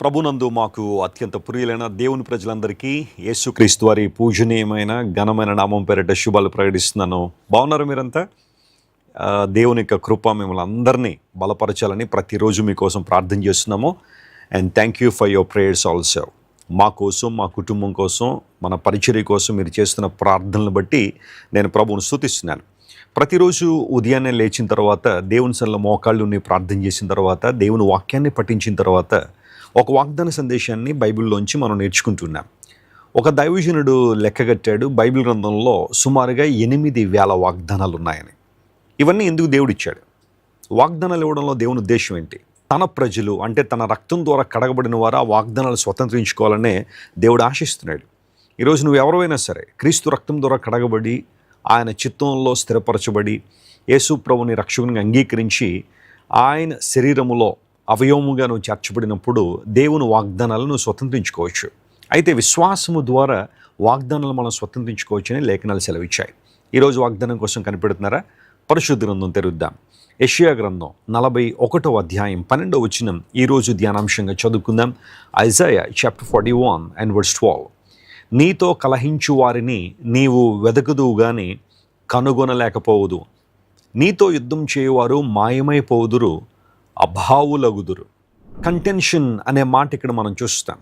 ప్రభునందు మాకు అత్యంత ప్రియులైన దేవుని ప్రజలందరికీ యేసుక్రీస్తు వారి పూజనీయమైన ఘనమైన నామం పేరిట శుభాలు ప్రకటిస్తున్నాను. బాగున్నారు మీరంతా? దేవుని యొక్క కృప మిమ్మల్ని అందరినీ బలపరచాలని ప్రతిరోజు మీకోసం ప్రార్థన చేస్తున్నాము. And thank you for your prayers also మా కోసం మా కుటుంబం కోసం మన పరిచర్య కోసం మీరు చేస్తున్న ప్రార్థనలు బట్టి నేను ప్రభువును స్థుతిస్తున్నాను ప్రతిరోజు ఉదయాన్నే లేచిన తర్వాత దేవుని సన్నిలో మోకాళ్ళు ప్రార్థన చేసిన తర్వాత దేవుని వాక్యాన్ని పఠించిన తర్వాత ఒక వాగ్దాన సందేశాన్ని బైబిల్లోంచి మనం నేర్చుకుంటున్నాం. ఒక దైవజనుడు లెక్కగట్టాడు బైబిల్ గ్రంథంలో సుమారుగా ఎనిమిది వేల వాగ్దానాలు ఉన్నాయని ఇవన్నీ ఎందుకు దేవుడిచ్చాడు? వాగ్దానాలు ఇవ్వడంలో దేవుని ఉద్దేశం ఏంటి? తన ప్రజలు అంటే తన రక్తం ద్వారా కడగబడిన వారు ఆ వాగ్దానాలు స్వతంత్రించుకోవాలనే దేవుడు ఆశిస్తున్నాడు. ఈరోజు నువ్వు ఎవరైనా సరే క్రీస్తు రక్తం ద్వారా కడగబడి ఆయన చిత్తంలో స్థిరపరచబడి యేసు ప్రభుని రక్షకునిగా అంగీకరించి ఆయన శరీరములో అవయవముగా నువ్వు చేర్చబడినప్పుడు దేవుని వాగ్దానాలను స్వతంత్రించుకోవచ్చు. అయితే విశ్వాసము ద్వారా వాగ్దానాలు మనం స్వతంత్రించుకోవచ్చని లేఖనాలు సెలవిచ్చాయి. ఈరోజు వాగ్దానం కోసం కనిపెడుతున్నారా? పరిశుద్ధ గ్రంథం తెరుద్దాం. యెషయా గ్రంథం నలభై ఒకటో అధ్యాయం పన్నెండవ వచ్చినం ఈరోజు ధ్యానాంశంగా చదువుకుందాం. Isaiah chapter forty one and words twelve. నీతో కలహించు వారిని నీవు వెదకదువు కానీ కనుగొనలేకపోవుదు నీతో యుద్ధం చేయువారు మాయమైపోదురు. అభావులగుదురు. కంటెన్షన్ అనే మాట ఇక్కడ మనం చూస్తాం.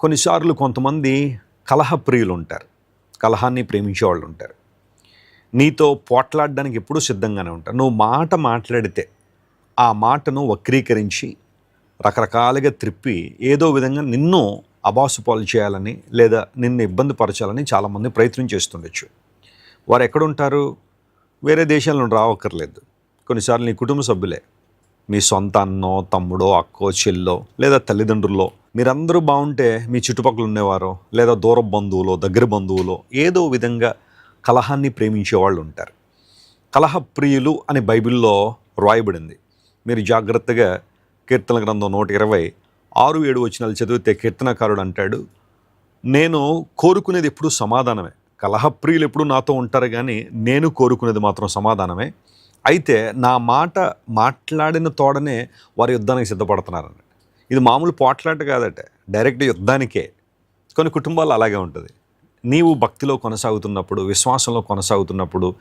కొన్నిసార్లు కొంతమంది కలహప్రియులు ఉంటారు కలహాన్ని ప్రేమించే వాళ్ళు ఉంటారు నీతో పోట్లాడడానికి ఎప్పుడూ సిద్ధంగానే ఉంటారు. నువ్వు మాట మాట్లాడితే ఆ మాటను వక్రీకరించి రకరకాలుగా త్రిప్పి ఏదో విధంగా నిన్ను అబాసుపాలు చేయాలని లేదా నిన్ను ఇబ్బంది పరచాలని చాలామంది ప్రయత్నం చేస్తుండొచ్చు. వారు ఎక్కడుంటారు వేరే దేశాల రావక్కర్లేదు. కొన్నిసార్లు నీ కుటుంబ సభ్యులే. మీ సొంత అన్నో తమ్ముడో అక్కో చెల్లో లేదా తల్లిదండ్రుల్లో మీరందరూ బాగుంటే మీ చుట్టుపక్కల ఉండేవారో లేదా దూర బంధువులో దగ్గర బంధువులో ఏదో విధంగా కలహాన్ని ప్రేమించే వాళ్ళు ఉంటారు. కలహప్రియులు అని బైబిల్లో రాయబడింది మీరు జాగ్రత్తగా కీర్తన గ్రంథం నూట ఇరవై ఆరు ఏడు వచనాలు చదివితే కీర్తనకారుడు అంటాడు నేను కోరుకునేది ఎప్పుడూ సమాధానమే. కలహప్రియులు ఎప్పుడూ నాతో ఉంటారు కానీ నేను కోరుకునేది మాత్రం సమాధానమే. అయితే నా మాట మాట్లాడిన తోడనే వారి యుద్ధానికి సిద్ధపడుతున్నారని. ఇది మామూలు పోట్లాట కాదట డైరెక్ట్ యుద్ధానికే. కొన్ని కుటుంబాలు అలాగే ఉంటుంది. నీవు భక్తిలో కొనసాగుతున్నప్పుడు విశ్వాసంలో కొనసాగుతున్నప్పుడు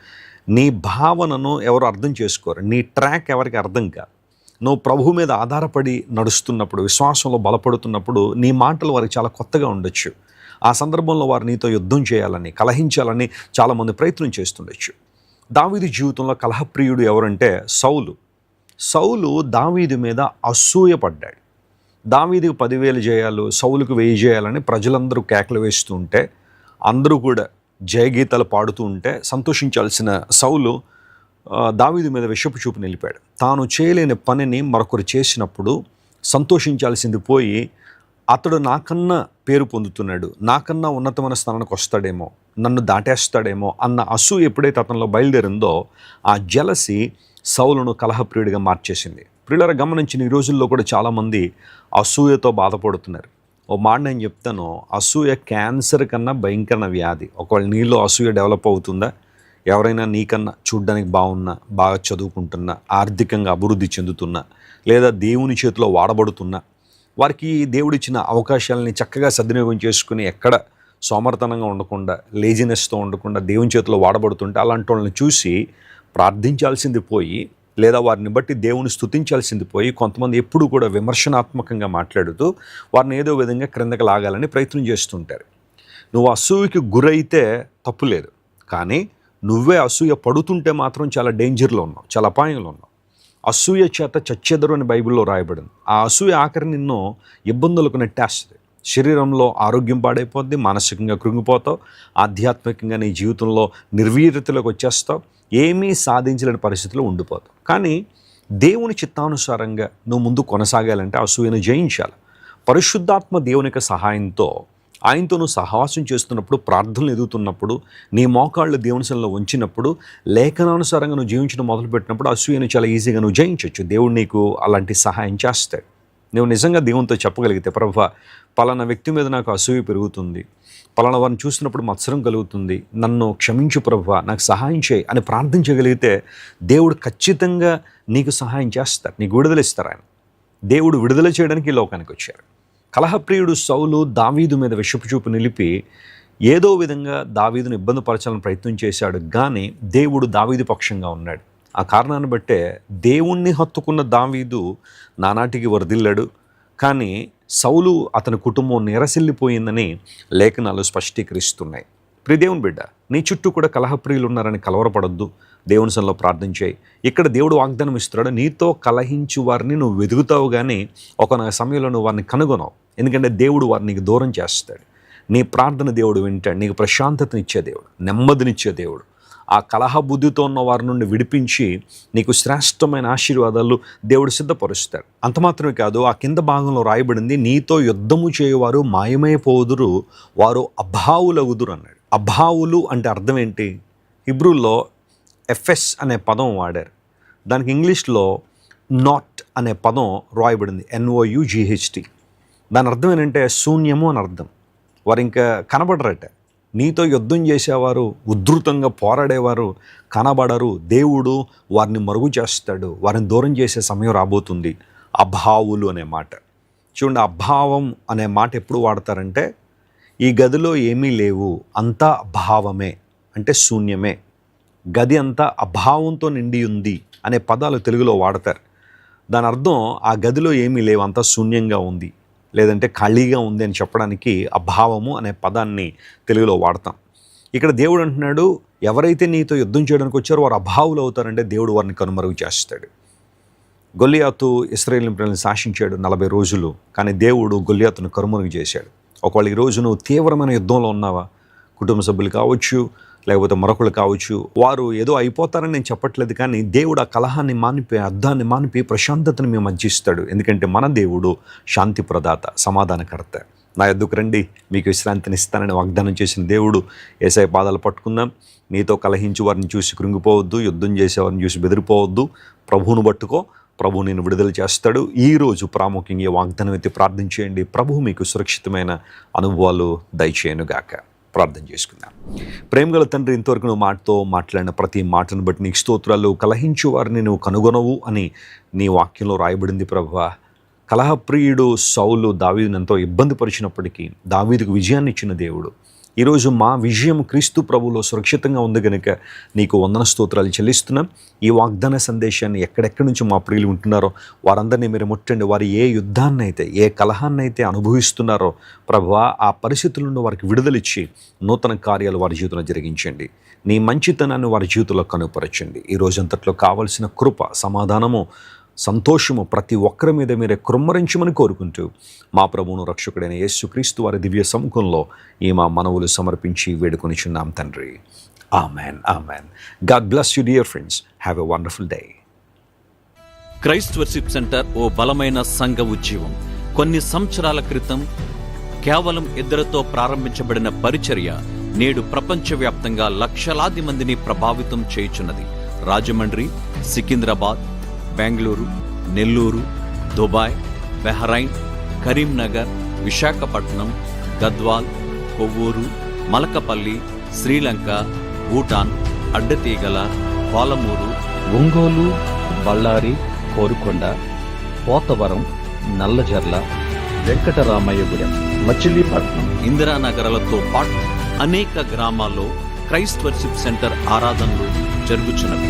నీ భావనను ఎవరు అర్థం చేసుకోరు. నీ ట్రాక్ ఎవరికి అర్థం కాదు. నువ్వు ప్రభు మీద ఆధారపడి నడుస్తున్నప్పుడు విశ్వాసంలో బలపడుతున్నప్పుడు నీ మాటలు వారికి చాలా కొత్తగా ఉండొచ్చు. ఆ సందర్భంలో వారు నీతో యుద్ధం చేయాలని కలహించాలని చాలామంది ప్రయత్నం చేస్తుండొచ్చు. దావీదు జీవితంలో కలహప్రియుడు ఎవరంటే సౌలు. సౌలు దావీదు మీద అసూయపడ్డాడు దావీదుకు పదివేలు చేయాలు సౌలుకు వెయ్యి చేయాలని ప్రజలందరూ కేకలు వేస్తూ ఉంటే అందరూ కూడా జయగీతాలు పాడుతూ ఉంటే సంతోషించాల్సిన సౌలు దావీది దావీదు మీద విషపు చూపు నిలిపాడు. తాను చేయలేని పనిని మరొకరు చేసినప్పుడు సంతోషించాల్సింది పోయి అతడు నాకన్నా పేరు పొందుతున్నాడు నాకన్నా ఉన్నతమైన స్థానానికి వస్తాడేమో నన్ను దాటేస్తాడేమో అన్న అసూ ఎప్పుడైతే అతనిలో బయలుదేరిందో ఆ జలసి సౌలను కలహప్రియుడిగా మార్చేసింది. ప్రియులర గమనించిన ఈ రోజుల్లో కూడా చాలామంది అసూయతో బాధపడుతున్నారు. ఓ మాట నేను చెప్తాను అసూయ క్యాన్సర్ కన్నా భయంకరమైన వ్యాధి. ఒకవేళ నీలో అసూయ డెవలప్ అవుతుందా? ఎవరైనా నీకన్నా చూడ్డానికి బాగున్నా బాగా చదువుకుంటున్నా ఆర్థికంగా అభివృద్ధి చెందుతున్నా లేదా దేవుని చేతిలో వాడబడుతున్నా వారికి దేవుడిచ్చిన అవకాశాలని చక్కగా సద్వినియోగం చేసుకుని ఎక్కడ సోమర్థనంగా ఉండకుండా లేజినెస్తో ఉండకుండా దేవుని చేతిలో వాడబడుతుంటే అలాంటి వాళ్ళని చూసి ప్రార్థించాల్సింది పోయి లేదా వారిని బట్టి దేవుని స్థుతించాల్సింది పోయి కొంతమంది ఎప్పుడు కూడా విమర్శనాత్మకంగా మాట్లాడుతూ వారిని ఏదో విధంగా క్రిందకి లాగాలని ప్రయత్నం చేస్తుంటారు. నువ్వు అసూయకి గురైతే తప్పులేదు కానీ నువ్వే అసూయ పడుతుంటే మాత్రం చాలా డేంజర్లో ఉన్నావు చాలా అపాయంలో ఉన్నావు. అసూయ చేత చచ్చెదరు అని బైబిల్లో రాయబడింది. ఆ అసూయ ఆఖరి నిన్ను ఇబ్బందులకు నెట్టేస్తుంది. శరీరంలో ఆరోగ్యం పాడైపోద్ది మానసికంగా కృంగిపోతావు ఆధ్యాత్మికంగా నీ జీవితంలో నిర్వీర్యతలోకి వచ్చేస్తావు ఏమీ సాధించలేని పరిస్థితిలో ఉండిపోతావు. కానీ దేవుని చిత్తానుసారంగా నువ్వు ముందు కొనసాగాలంటే అసూయను జయించాలి. పరిశుద్ధాత్మ దేవుని యొక్క సహాయంతో ఆయనతో నువ్వు సహవాసం చేస్తున్నప్పుడు ప్రార్థనలు ఎదుగుతున్నప్పుడు నీ మోకాళ్ళు దేవునిశంలో ఉంచినప్పుడు లేఖనానుసారంగా నువ్వు జీవించడం మొదలుపెట్టినప్పుడు అసూయను చాలా ఈజీగా నువ్వు జయించవచ్చు దేవుడు నీకు అలాంటి సహాయం చేస్తాడు. నువ్వు నిజంగా దేవునితో చెప్పగలిగితే ప్రభా పలానా వ్యక్తి మీద నాకు అసూయ పెరుగుతుంది. పలానా వారిని చూసినప్పుడు మత్సరం కలుగుతుంది. నన్ను క్షమించు ప్రభా నాకు సహాయం చేయి అని ప్రార్థించగలిగితే దేవుడు ఖచ్చితంగా నీకు సహాయం చేస్తారు. నీకు విడుదల ఇస్తారు ఆయన. దేవుడు విడుదల చేయడానికి ఈ లోకానికి వచ్చారు. కలహప్రియుడు సౌలు దావీదు మీద విషపు చూపు నిలిపి ఏదో విధంగా దావీదును ఇబ్బంది పరచాలని ప్రయత్నం చేశాడు. కానీ దేవుడు దావీదు పక్షంగా ఉన్నాడు. ఆ కారణాన్ని బట్టే దేవుణ్ణి హత్తుకున్న దావీదు నానాటికి వరదిల్లాడు. కానీ సౌలు అతని కుటుంబం నిరసిల్లిపోయిందని లేఖనాలు స్పష్టీకరిస్తున్నాయి. ప్రిదేవుని బిడ్డ నీ చుట్టూ కూడా కలహప్రియులు ఉన్నారని కలవరపడొద్దు. దేవుని సన్నిలో ప్రార్థన చేయి. ఇక్కడ దేవుడు వాగ్దానం ఇస్తున్నాడు నీతో కలహించు వారిని నువ్వు వెతుకుతావు కానీ ఒక సమయంలో నువ్వు వారిని కనుగొనవు. ఎందుకంటే దేవుడు వారిని దూరం చేస్తాడు. నీ ప్రార్థన దేవుడు వింటాడు. నీకు ప్రశాంతతనిచ్చే దేవుడు నెమ్మదినిచ్చే దేవుడు. ఆ కలహ బుద్ధితో ఉన్న వారి నుండి విడిపించి నీకు శ్రేష్టమైన ఆశీర్వాదాలు దేవుడు సిద్ధపరుస్తాడు. అంత మాత్రమే కాదు ఆ కింద భాగంలో రాయబడింది నీతో యుద్ధము చేయవారు మాయమైపోదురు వారు అభావులగుదురు అన్నాడు. అభావులు అంటే అర్థం ఏంటి? హిబ్రూల్లో ఎఫ్ఎస్ అనే పదం వాడారు. దానికి ఇంగ్లీష్లో నాట్ అనే పదం రాయబడింది ఎన్ఓయుజిహెచ్టి దాని అర్థం ఏంటంటే శూన్యము అని అర్థం. వారు ఇంకా కనబడరట. నీతో యుద్ధం చేసేవారు ఉధృతంగా పోరాడేవారు కనబడరు. దేవుడు వారిని మరుగు చేస్తాడు. వారిని దూరం చేసే సమయం రాబోతుంది. అభావులు అనే మాట. చూడండి అభావం అనే మాట ఎప్పుడు వాడతారంటే ఈ గదిలో ఏమీ లేవు. అంతా అభావమే. అంటే శూన్యమే. గది అంతా అభావంతో నిండి ఉంది అనే పదాలు తెలుగులో వాడతారు. దాని అర్థం ఆ గదిలో ఏమీ లేవు అంతా శూన్యంగా ఉంది. లేదంటే ఖాళీగా ఉంది అని చెప్పడానికి అభావము అనే పదాన్ని తెలుగులో వాడతాం. ఇక్కడ దేవుడు అంటున్నాడు ఎవరైతే నీతో యుద్ధం చేయడానికి వచ్చారో వారు అభావులు అవుతారంటే దేవుడు వారిని కనుమరుగు చేస్తాడు. గొల్లియాతు ఇస్రాయేల్ ప్రజలను శాసించాడు నలభై రోజులు కానీ దేవుడు గొల్లియాతును కనుమరుగు చేశాడు. ఒకవేళ ఈరోజు నువ్వు తీవ్రమైన యుద్ధంలో ఉన్నావా కుటుంబ సభ్యులు కావచ్చు లేకపోతే మరొకళ్ళు కావచ్చు వారు ఏదో అయిపోతారని నేను చెప్పట్లేదు కానీ దేవుడు ఆ కలహాన్ని మానిపి అర్థాన్ని మానిపి ప్రశాంతతను మేము మధ్యిస్తాడు ఎందుకంటే మన దేవుడు శాంతి ప్రదాత సమాధానకర్త. నా ఎద్దుకు రండి మీకు విశ్రాంతిని ఇస్తానని వాగ్దానం చేసిన దేవుడు ఏసఐ పాదాలు పట్టుకుందాం. నీతో కలహించి వారిని చూసి కృంగిపోవద్దు యుద్ధం చేసేవారిని చూసి బెదిరిపోవద్దు. ప్రభువును పట్టుకో ప్రభు నేను విడుదల చేస్తాడు. ఈరోజు ప్రాముఖ్యంగా వాగ్దానం అయితే ప్రార్థించేయండి ప్రభు మీకు సురక్షితమైన అనుభవాలు దయచేయనుగాక. ప్రార్థన చేసుకుందాం. ప్రేమగల తండ్రి ఇంతవరకు నువ్వు మాటతో మాట్లాడిన ప్రతి మాటను బట్టి నీకు స్తోత్రాలు కలహించు వారిని నువ్వు కనుగొనవు అని నీ వాక్యంలో రాయబడింది ప్రభువా కలహప్రియుడు సౌలు దావీదుని ఎంతో ఇబ్బంది పరిచినప్పటికీ దావీదుకు విజయాన్ని ఇచ్చిన దేవుడు. ఈరోజు మా విజయం క్రీస్తు ప్రభులో సురక్షితంగా ఉంది కనుక నీకు వందన స్తోత్రాలు చెల్లిస్తున్నాం. ఈ వాగ్దాన సందేశాన్ని ఎక్కడెక్కడి నుంచి మా ప్రియులు ఉంటున్నారో వారందరినీ మీరు ముట్టండి. వారు ఏ యుద్ధాన్ని అయితే ఏ కలహాన్ని అయితే అనుభవిస్తున్నారో ప్రభా ఆ పరిస్థితుల నుండి వారికి విడుదలిచ్చి నూతన కార్యాలు వారి జీవితంలో జరిగించండి. నీ మంచితనాన్ని వారి జీవితంలో కనుపరచండి. ఈ రోజంతట్లో కావలసిన కృప సమాధానము సంతోషము ప్రతి ఒక్కరి మీద మీరే కృమ్మరించమని కోరుకుంటూ మా ప్రభువును రక్షకుడైన యేసుక్రీస్తు వారి దివ్య సముఖంలో ఈ మా మనవులు సమర్పించి వేడుకొనిచున్నాం తండ్రి. Amen amen. God bless you dear friends. Have a wonderful day. Christ worship centre ఓ బలమైన సంఘ ఉద్యమం కొన్ని సంవత్సరాల క్రితం కేవలం ఇద్దరితో ప్రారంభించబడిన పరిచర్య నేడు ప్రపంచవ్యాప్తంగా లక్షలాది మందిని ప్రభావితం చేయుచున్నది. రాజమండ్రి సికింద్రాబాద్ బెంగళూరు నెల్లూరు దుబాయ్ బెహరైన్ కరీంనగర్ విశాఖపట్నం గద్వాల్ కొవ్వూరు మలకపల్లి శ్రీలంక భూటాన్ అడ్డతీగల పాలమూరు ఒంగోలు బళ్ళారి కోరుకొండ పోతవరం నల్లజర్ల వెంకటరామయ్యగూడెం మచిలీపట్నం ఇందిరానగరాలతో పాటు అనేక గ్రామాల్లో క్రైస్ట్ వర్షిప్ సెంటర్ ఆరాధనలు జరుగుచున్నవి.